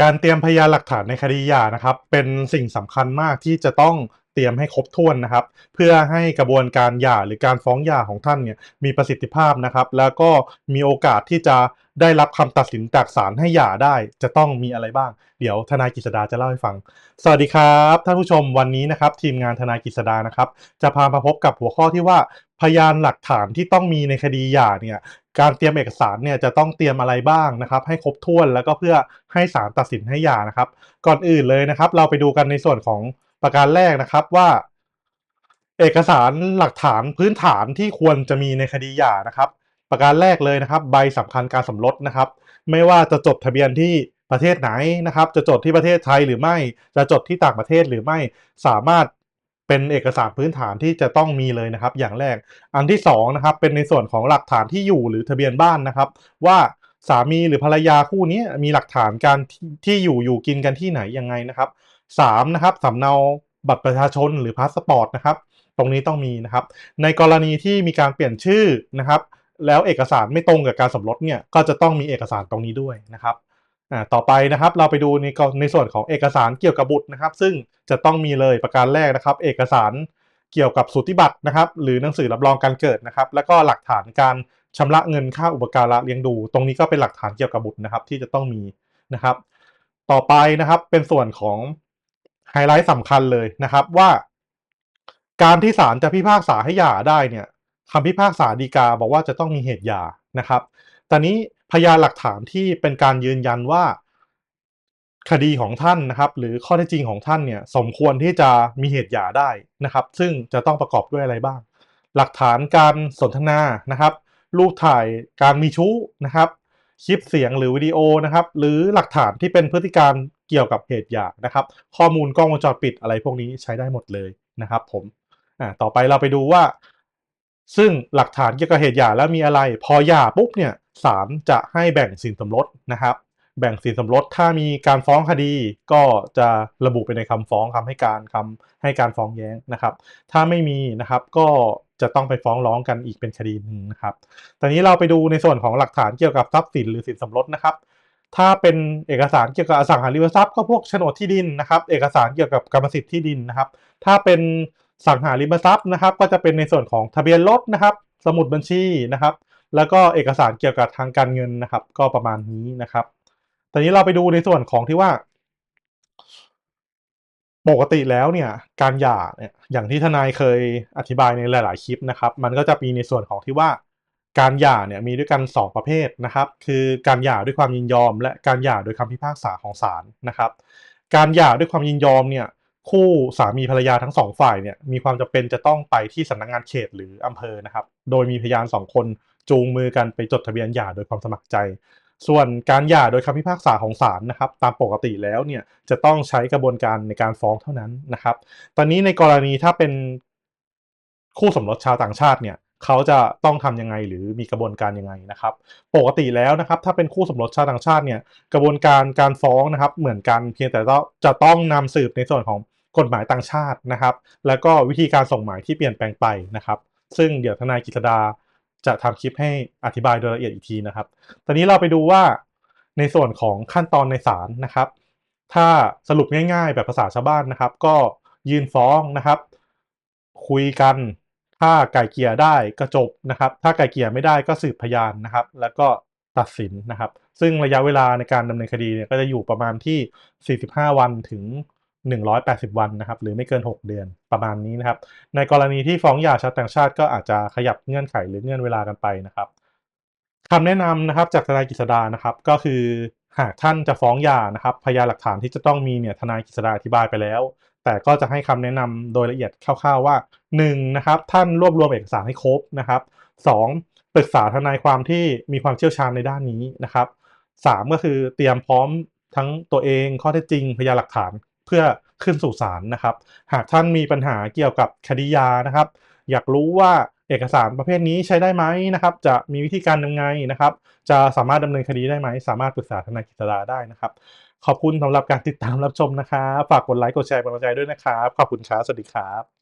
การเตรียมพยานหลักฐานในคดีหย่านะครับ เป็นสิ่งสำคัญมากที่จะต้องเตรียมให้ครบถ้วนนะครับ เพื่อให้กระบวนการหย่าหรือการฟ้องหย่าของท่านเนี่ยมีประสิทธิภาพนะครับ แล้วก็มีโอกาสที่จะได้รับคำตัดสินจากศาลให้หย่าได้ จะต้องมีอะไรบ้าง เดี๋ยวทนายกฤษดาจะเล่าให้ฟัง สวัสดีครับท่านผู้ชมวันนี้นะครับ ทีมงานทนายกฤษดานะครับ จะพามาพบกับหัวข้อที่ว่าพยานหลักฐานที่ต้องมีในคดีหย่าเนี่ย การเตรียมเอกสารเนี่ยจะต้องเตรียมอะไรบ้างนะครับ ให้ครบถ้วนแล้วก็เพื่อให้ศาลตัดสินให้หย่านะครับ ก่อนอื่นเลยนะครับ เราไปดูกันในส่วนของประการแรกนะครับว่า เอกสารหลักฐานพื้นฐานที่ควรจะมีในคดีหย่านะครับ ประการแรกเลยนะครับ ใบสำคัญการสมรสนะครับ ไม่ว่าจะจดทะเบียนที่ประเทศไหนนะครับ จะจดที่ประเทศไทยหรือไม่จะจดที่ต่างประเทศหรือไม่สามารถ เป็นเอกสารพื้นฐานที่จะต้องมีเลยนะครับ อย่างแรก อันที่สองนะครับเป็นในส่วนของหลักฐานที่อยู่หรือทะเบียนบ้านนะครับ ว่าสามีหรือภรรยาคู่นี้มีหลักฐานการที่ที่อยู่อยู่กินกันที่ไหนยังไงนะครับสามนะครับสำเนาบัตรประชาชนหรือพาสปอร์ตนะครับ ตรงนี้ต้องมีนะครับ ในกรณีที่มีการเปลี่ยนชื่อนะครับ แล้วเอกสารไม่ตรงกับการสมรสเนี่ยก็จะต้องมีเอกสารตรงนี้ด้วยนะครับ อ่าต่อไปนะครับเราไปดูในกรในส่วนของเอกสารเกี่ยวกับบุตรนะครับ ซึ่งจะต้องมีเลยประการแรกนะครับ เอกสารเกี่ยวกับสูติบัตรนะครับ หรือหนังสือรับรองการเกิดนะครับ แล้วก็หลักฐานการชำระเงินค่าอุปการะเลี้ยงดู ตรงนี้ก็เป็นหลักฐานเกี่ยวกับบุตรนะครับ ที่จะต้องมีนะครับ ต่อไปนะครับเป็นส่วนของไฮไลท์สำคัญเลยนะครับว่า การที่ศาลจะพิพากษาให้หย่าได้เนี่ยคำพิพากษาฎีกาบอกว่าจะต้องมีเหตุหย่านะครับ ตอนนี้ พยานหลักฐานที่เป็นการยืนยันว่าคดีของท่านนะครับ หรือข้อเท็จจริงของท่านเนี่ยสมควรที่จะมีเหตุหย่าได้นะครับ ซึ่งจะต้องประกอบด้วยอะไรบ้าง หลักฐานการสนทนานะครับ รูปถ่ายการมีชู้นะครับ คลิปเสียงหรือวิดีโอนะครับ หรือหลักฐานที่เป็นพฤติการเกี่ยวกับเหตุหย่านะครับ ข้อมูลกล้องวงจรปิดอะไรพวกนี้ใช้ได้หมดเลยนะครับผมอ่าต่อไปเราไปดูว่า ซึ่งหลักฐานเกี่ยวกับเหตุหย่าแล้วมีอะไร พอหย่าปุ๊บเนี่ย ศาลจะให้แบ่งสินสมรสนะครับ แบ่งสินสมรสถ้ามีการฟ้องคดีก็จะระบุไปในคำฟ้องคำให้การคำให้การฟ้องแย้งนะครับ ถ้าไม่มีนะครับก็จะต้องไปฟ้องร้องกันอีกเป็นคดีหนึ่งนะครับ ตอนนี้เราไปดูในส่วนของหลักฐานเกี่ยวกับทรัพย์สินหรือสินสมรสนะครับ ถ้าเป็นเอกสารเกี่ยวกับอสังหาริมทรัพย์ก็พวกโฉนดที่ดินนะครับ เอกสารเกี่ยวกับกรรมสิทธิ์ที่ดินนะครับ ถ้าเป็นสังหาริมทรัพย์นะครับ ก็จะเป็นในส่วนของทะเบียนรถนะครับ สมุดบัญชีนะครับ แล้วก็เอกสารเกี่ยวกับทางการเงินนะครับ ก็ประมาณนี้นะครับตอนนี้เราไปดูในส่วนของที่ว่า ปกติแล้วเนี่ย การหย่าเนี่ยอย่างที่ทนายเคยอธิบายในหลาย ๆ คลิปนะครับ มันก็จะมีในส่วนของที่ว่าการหย่าเนี่ยมีด้วยกัน 2 ประเภทนะครับ คือการหย่าด้วยความยินยอม และการหย่าโดยคำพิพากษาของศาลนะครับ การหย่าด้วยความยินยอมเนี่ย คู่สามีภรรยาทั้งสองฝ่ายเนี่ยมีความจำเป็นจะต้องไปที่สำนักงานเขตหรืออำเภอนะครับ โดยมีพยานสองคน จูงมือกันไปจดทะเบียนหย่าโดยความสมัครใจ ส่วนการหย่าโดยคำพิพากษาของศาลนะครับตามปกติแล้วเนี่ยจะต้องใช้กระบวนการในการฟ้องเท่านั้นนะครับ ตอนนี้ในกรณีถ้าเป็นคู่สมรสชาวต่างชาติเนี่ยเขาจะต้องทำยังไงหรือมีกระบวนการยังไงนะครับ ปกติแล้วนะครับ ถ้าเป็นคู่สมรสชาวต่างชาติเนี่ยกระบวนการการฟ้องนะครับ เหมือนกันเพียงแต่จะต้องนำสืบในส่วนของกฎหมายต่างชาตินะครับ แล้วก็วิธีการส่งหมายที่เปลี่ยนแปลงไปนะครับ ซึ่งเดี๋ยวทนายกิตดา จะทำคลิปให้อธิบายโดยละเอียดอีกทีนะครับ ตอนนี้เราไปดูว่าในส่วนของขั้นตอนในศาลนะครับ ถ้าสรุปง่าย ๆ แบบภาษาชาวบ้านนะครับ ก็ยื่นฟ้องนะครับ คุยกัน ถ้าไก่เกี่ยได้ก็จบนะครับ ถ้าไก่เกี่ยไม่ได้ก็สืบพยานนะครับ แล้วก็ตัดสินนะครับ ซึ่งระยะเวลาในการดำเนินคดีเนี่ยก็จะอยู่ประมาณที่ 45 วันถึง 180 วันนะครับหรือไม่เกิน 6 เดือนประมาณนี้นะครับ ในกรณีที่ฟ้องหย่าชาวต่างชาติก็อาจจะขยับเงื่อนไขหรือเงื่อนเวลากันไปนะครับคำแนะนำนะครับจากทนายกฤษดานะครับก็คือหากท่านจะฟ้องหย่านะครับพยานหลักฐานที่จะต้องมีเนี่ยทนายกฤษดาอธิบายไปแล้ว แต่ก็จะให้คำแนะนำโดยละเอียดคร่าวๆว่า1นะครับท่านรวบรวมเอกสารให้ครบนะครับ2ปรึกษาทนายความที่มีความเชี่ยวชาญในด้านนี้นะครับ3ก็คือเตรียมพร้อมทั้งตัวเองข้อเท็จจริงพยานหลักฐาน เพื่อขึ้นสู่ศาลนะครับ หากท่านมีปัญหาเกี่ยวกับคดียานะครับ อยากรู้ว่าเอกสารประเภทนี้ใช้ได้ไหมนะครับ จะมีวิธีการยังไงนะครับ จะสามารถดำเนินคดีได้ไหม สามารถปรึกษาทนายกิตดาได้นะครับ ขอบคุณสำหรับการติดตามรับชมนะครับ ฝากกดไลค์กดแชร์เป็นกำลังใจด้วยนะครับ ขอบคุณครับสวัสดีครับ